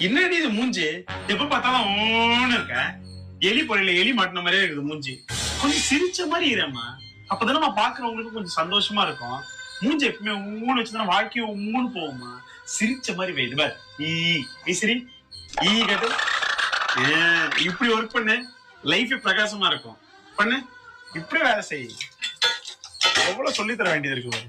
என்னடி இது மூஞ்சி? எப்ப பார்த்தாலும் ஓன்னு இருக்க. எலி பொறையில எலி மாட்டின மாதிரியே இருக்குது மூஞ்சி. கொஞ்சம் சிரிச்ச மாதிரி இருமா அப்பதானே நம்ம பாக்குறவங்களுக்கு கொஞ்சம் சந்தோஷமா இருக்கும். மூஞ்சி எப்பவுமே ஊன்னு வச்சுதான் வாழ்க்கையை ஊன்னு போகுமா சிரிச்ச மாதிரி வை. பார். ஈ ஈ ஈ கட்டு. இப்படி ஒர்க் பண்ணு. லைஃப் பிரகாசமா இருக்கும். பண்ணு. இப்படி வேலை செய். எவ்வளவு சொல்லி தர வேண்டியது இருக்கு பாரு.